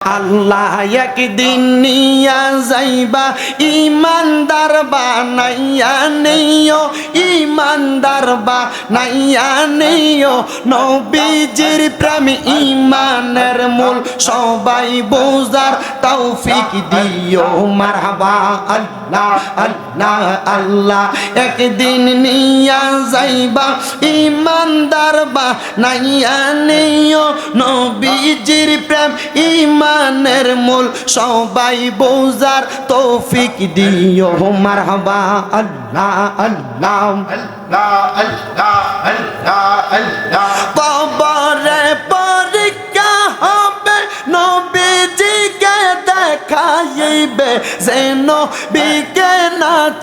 আল্লাহ একদিন নিয়া যাইবা ইমানদার বা নাইয়া নেইও ইমানদার বা নাইয়া নেইও নবীজির প্রেম ইমানের মূল সবাই বোঝার তৌফিক দিও। মারহাবা আল্লাহ আল্লাহ আল্লাহ। একদিন নিয়া যাইবা, ইমানদার বানাইয়া নেইও নবীজির প্রেম ইমানের মূল সবাই বোঝার তৌফিক দিও। মারহাবা আল্লাহ আল্লাহ। কবরে যেন বিকে না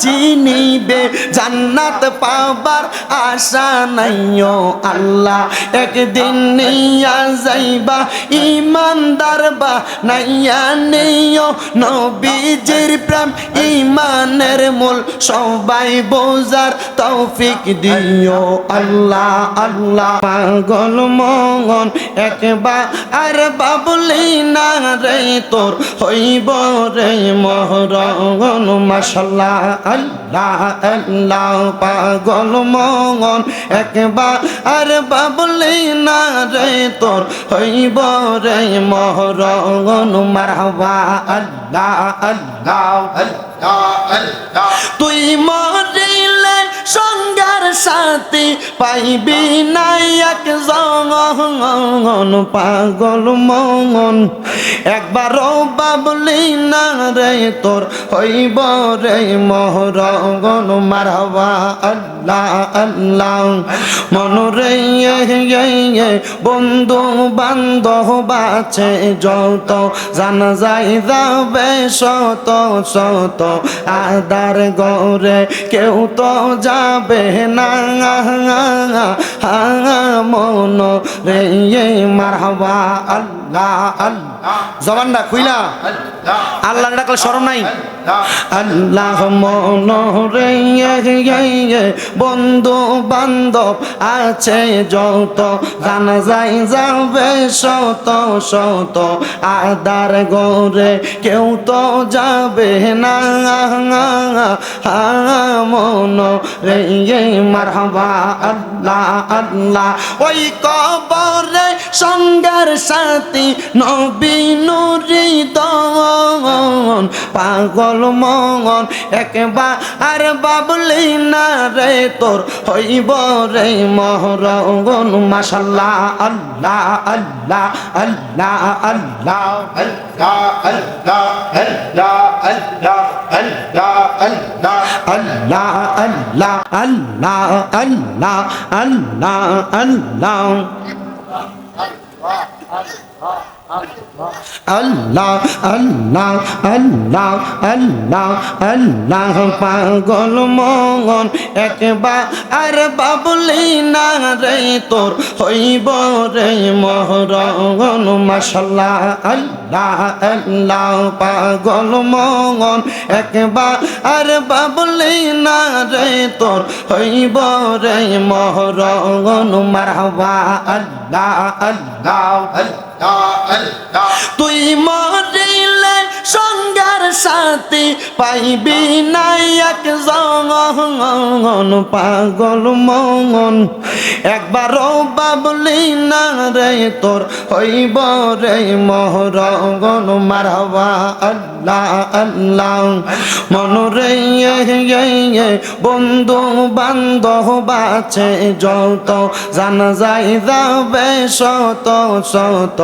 চিনিবে, জান্নাত পাবার আশা নাইও আল্লাহ। একদিন নিয়া যাইবা ইমানদার বা নাইয়া নেইও নবীজির প্রেম ইমানের মূল, সবাই বোঝার তৌফিক দিও আল্লাহ আল্লাহ। পাগল মগন, একবার আর বাবলি না রে, তোর হইব রে মহরগন মাসাল্লাহ আল্লাহ আল্লাহ পাগল মগন। একবার আর বাবলি না রে তোর হইব রে মহরগন। মারবা আল্লাহ আল্লাহ তুই মরিলে সঙ্গার সাথী পাইবি নাই এক জঙ্গন পাগল মঙ্গন। একবারও বাবলি না রে, তোর হইব রে মহরগন মারবা আল্লাহ আল্লাহ। মনরে বন্ধু বান্ধব বাছে, যত জানা যাই যাবে, শত শত আদার গরে কেউ তো যাবে না। মন রে মারহাবা আল্লাহ আল্লাহ। জবানটা খুইলা। আল্লাহ ডাকলে শরম নাই? আল্লাহ মন রে বন্ধু বান্ধব আছে যত জানা যাই যাবে শত শত, আদার গরে কেউ তো যাবে না। মন রে মারহাবা, আল্লাহ আল্লাহ। ওই কবরে সঙ্গের সাথী নবী নুরি দন পাগল মগন একবার বাবলি না রে তোর হইব রে মহরগন মাসাল্লাহ আল্লাহ আল্লাহ আল্লাহ আল্লাহ আল্লাহ আল্লাহ আল্লাহ আল্লাহ আল্লাহ আল্লাহ আল্লাহ আল্লাহ আল্লাহ আল্লাহ আল্লাহ 好，好。পাগল মগন একবার আর বাবলি না রে তোর হইব রে মহরগন। মাসাল্লাহ আল্লাহ আল্লাহ পাগল মগন একবার আর বাবলি না রে তোর হইব রে মহরগন। মারহাবা আল্লাহ আল্লাহ। তুই মরিলে সঙ্গার সাথী পাইবি নাই এক জঙ্গন পাগল মঙ্গন একবারও বাবলি না রে, তোর হইব রে মহরগন মারবা আল্লাহ আল্লাহ। মন রে বন্ধু বান্ধব আছে, যত জানা যাই যাবে, শত শত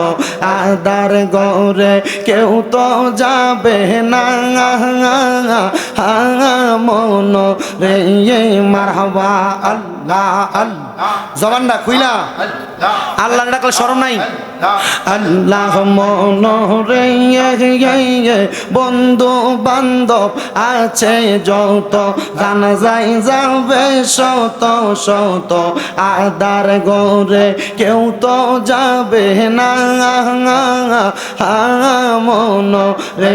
আদার গরে কেউ তো যাবে না মন রে মারহাবা আল্লাহ আল্লাহ। জবানটা খুইলা? আল্লাহ ডাকলে শরম নাই? আল্লাহ মন রে বন্ধু বান্ধব আছে যত গান যাই যাবে শত শত, আদার গরে কেউ তো যাবে না। মন রে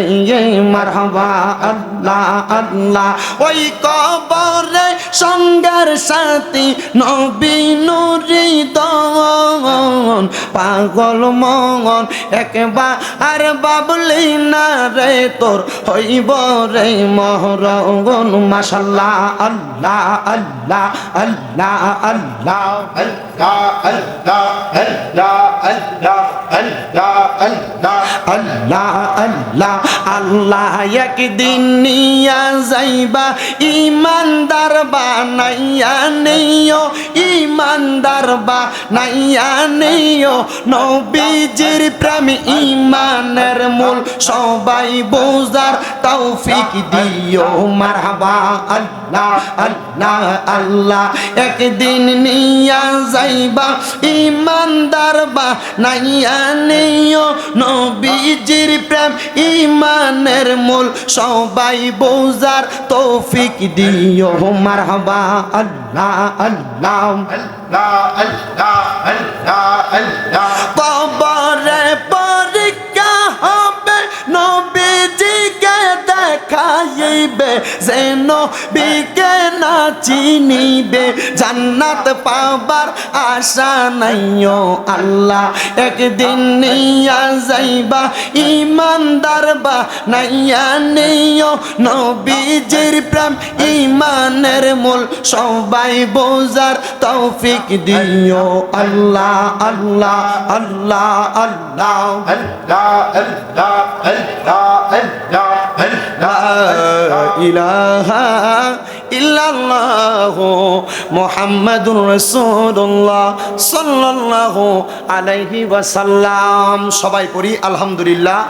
মারহাবা, আল্লাহ আল্লাহ। ওই কবরে সঙ্গের সাথী, নবী নুরি দন পাগল মন একবার বাবলি না রে তোর হইব রে মহরগন মাশাল্লাহ আল্লাহ আল্লাহ আল্লাহ আল্লাহ আল্লাহ আল্লাহ আল্লাহ আল্লাহ আল্লাহ আল্লাহ আল্লাহ আল্লাহ আল্লাহ একদিন নিয়া যাইবা ইমানদার বানাইয়া নেইও ইমানদার বানাইয়া নেইও নবীজির প্রেম ইমানের মূল সবাই বোঝার তৌফিক দিও। মারহাবা আল্লাহ আল্লাহ আল্লাহ। একদিন নিয়া যাইবা ইমানদার বা নাইয়া নেইও নবীজির প্রেম ইমানের মূল সবাই বোঝার তৌফিক দিও। মারহাবা আল্লাহ আল্লাহ। কবরে যেন চিনিবে, জান্নাত পাবার আশা নাইও আল্লাহ। একদিন নিয়া যাইবা ইমানদার বা নাইয়া নেইও নবীজির প্রেম ইমানের মূল, সবাই বোঝার তৌফিক দিও। আল্লাহ আল্লাহ আল্লাহ আল্লাহ। ইলাহা ইল্লাল্লাহ। মুহাম্মাদুর রাসূলুল্লাহ সাল্লাল্লাহু আলাইহি ওয়াসাল্লাম। সবাই পড়ি আলহামদুলিল্লাহ।